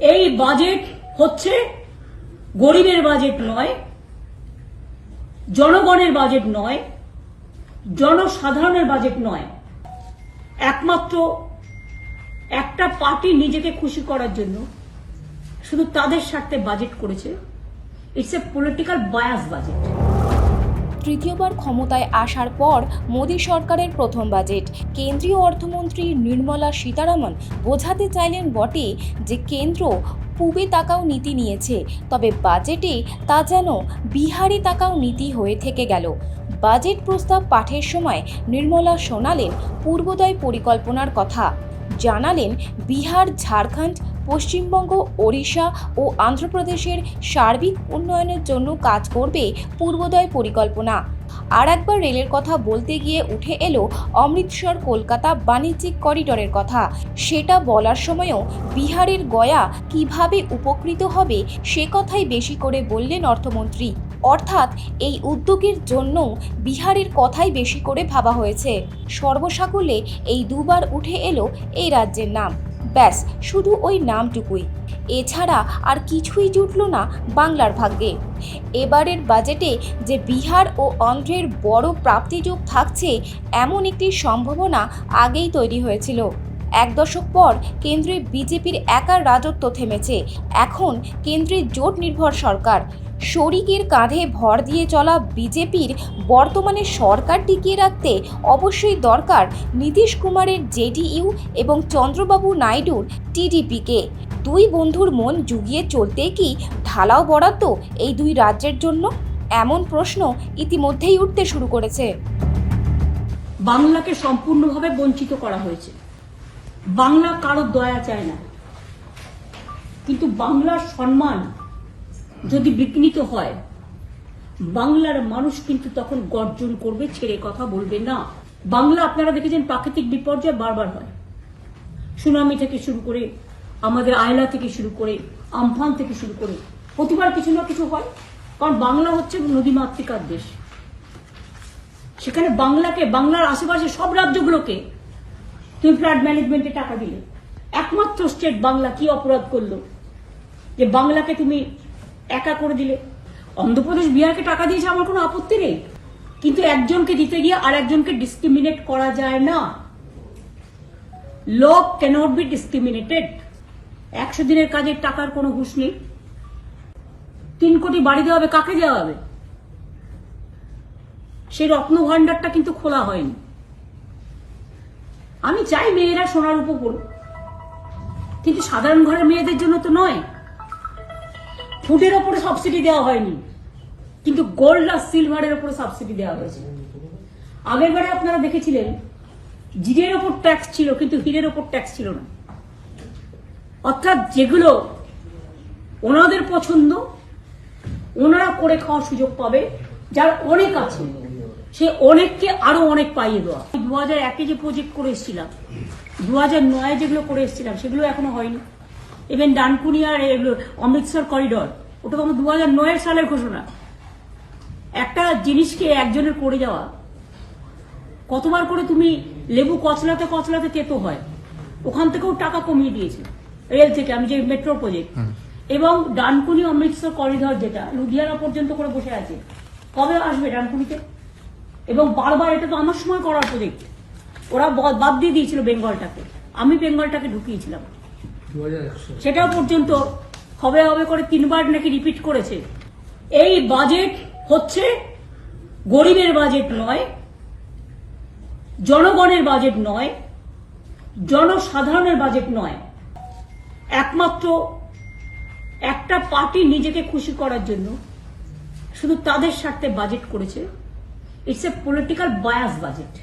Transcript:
এই বাজেট হচ্ছে গরিবের বাজেট নয়, জনগণের বাজেট নয়, জনসাধারণের বাজেট নয়। একমাত্র একটা পার্টি নিজেকে খুশি করার জন্য শুধু তাদের স্বার্থে বাজেট করেছে। It's a political bias budget. তৃতীয়বার ক্ষমতায় আসার পর মোদী সরকারের প্রথম বাজেট। কেন্দ্রীয় অর্থমন্ত্রী নির্মলা সীতারামন বোঝাতে চাইলেন বটে যে কেন্দ্র পূবে তাকাও নীতি নিয়েছে, তবে বাজেটে তা যেন বিহারে তাকাও নীতি হয়ে থেকে গেল। বাজেট প্রস্তাব পাঠের সময় নির্মলা শোনালেন পূর্বোদয় পরিকল্পনার কথা। জানালেন বিহার, ঝাড়খণ্ড পশ্চিমবঙ্গ, ওড়িশা ও অন্ধ্রপ্রদেশের সার্বিক উন্নয়নের জন্য কাজ করবে পূর্বোদয় পরিকল্পনা। আর একবার রেলের কথা বলতে গিয়ে উঠে এলো অমৃতসর, কলকাতা বাণিজ্যিক করিডোরের কথা। সেটা বলার সময়ও বিহারের গয়া কীভাবে উপকৃত হবে সে কথাই বেশি করে বললেন অর্থমন্ত্রী। অর্থাৎ এই উদ্যোগের জন্য বিহারের কথাই বেশি করে ভাবা হয়েছে। সর্বসাকুল্যে এই দুবার উঠে এলো এই রাজ্যের নাম। ব্যাস, শুধু ওই নামটুকুই। এছাড়া আর কিছুই জুটল না বাংলার ভাগ্যে। এবারের বাজেটে যে বিহার ও অন্ধ্রের বড় প্রাপ্তিযোগ থাকছে, এমন একটি সম্ভাবনা আগেই তৈরি হয়েছিল। এক দশক পর কেন্দ্রে বিজেপির একার রাজত্ব থেমেছে। এখন কেন্দ্রে জোট নির্ভর সরকার। শরিকের কাঁধে ভর দিয়ে চলা বিজেপির বর্তমানে সরকার টিকিয়ে রাখতে অবশ্যই দরকার নীতিশ কুমারের জেডিইউ এবং চন্দ্রবাবু নাইডুর টিডিপিকে। দুই বন্ধুর মন জুগিয়ে চলতে কি ঢালাও বরাদ্দ এই দুই রাজ্যের জন্য? এমন প্রশ্ন ইতিমধ্যেই উঠতে শুরু করেছে। বাংলাকে সম্পূর্ণভাবে বঞ্চিত করা হয়েছে। বাংলা কারও দয়া চায় না। কিন্তু বাংলার সম্মান যদি বিঘ্নিত হয়, বাংলার মানুষ কিন্তু তখন গর্জন করবে, ছেড়ে কথা বলবে না। বাংলা, আপনারা দেখেছেন, প্রাকৃতিক বিপর্যয় বারবার হয়। সুনামি থেকে শুরু করে, আমাদের আয়লা থেকে শুরু করে, আমফান থেকে শুরু করে, প্রতিবার কিছু না কিছু হয়। কারণ বাংলা হচ্ছে নদীমাতৃকার দেশ। সেখানে বাংলাকে, বাংলার আশেপাশে সব রাজ্যগুলোকে তুমি ফ্লাড ম্যানেজমেন্টে টাকা দিলে। একমাত্র স্টেট বাংলা কি অপরাধ করল? যে বাংলাকে তুমি একা করে দিলে। অন্ধ্রপ্রদেশ, বিহারকে টাকা দিয়েছে আমার কোনো আপত্তি নেই। কিন্তু একজনকে দিতে গিয়ে আর একজনকে ডিসক্রিমিনেট করা যায় না। লোক ক্যানট বি ডিসক্রিমিনেটেড একশো দিনের কাজের টাকার কোনো হুঁশ নেই। তিন কোটি বাড়ি দেওয়া হবে, কাকে দেওয়া হবে? সেই রত্ন ভান্ডারটা কিন্তু খোলা হয়নি। আমি চাই মেয়েরা সোনার উপর পড়ুক। কিন্তু সাধারণ ঘরের মেয়েদের জন্য তো নয়। ফুডের ওপরে সাবসিডি দেওয়া হয়নি। কিন্তু গোল্ড আর সিলভারের ওপরে সাবসিডি দেওয়া হয়েছে। আগের বারে আপনারা দেখেছিলেন, জিরের ওপর ট্যাক্স ছিল, কিন্তু হিরের ওপর ট্যাক্স ছিল না। অর্থাৎ যেগুলো ওনাদের পছন্দ, ওনারা করে খাওয়ার সুযোগ পাবে, যার অনেক আছে। সে অনেককে আরও অনেক পাইয়ে দেওয়া। দু হাজার একে যে প্রজেক্ট করে এসেছিলাম দু হাজার নয় যেগুলো করে এসেছিলাম সেগুলো এখনও হয়নি। ইভেন ডানকুনি আর এগুলো অমৃতসর করিডর ওটা তো আমার দু হাজার নয়ের সালের ঘোষণা। একটা জিনিসকে একজনের করে যাওয়া কতবার করে তুমি লেবু কচলাতে কচলাতে তেতো হয় ওখান থেকেও টাকা কমিয়ে দিয়েছে রেল থেকে আমি যে মেট্রো প্রজেক্ট এবং ডানকুনি অমৃতসর করিডর যেটা লুধিয়ানা পর্যন্ত করে বসে আছে কবে আসবে ডানকুনিতে? এবং বারবার এটা তো আমার সময় করার প্রজেক্ট ওরা বাদ দিয়ে দিয়েছিল বেঙ্গলটাকে। আমি বেঙ্গলটাকে ঢুকিয়েছিলাম। সেটাও পর্যন্ত হবে হবে করে তিনবার নাকি রিপিট করেছে। এই বাজেট হচ্ছে গরিবের বাজেট নয় জনগণের বাজেট নয় জনসাধারণের বাজেট নয়। একমাত্র একটা পার্টি নিজেকে খুশি করার জন্য শুধু তাদের স্বার্থে বাজেট করেছে। It's a political bias budget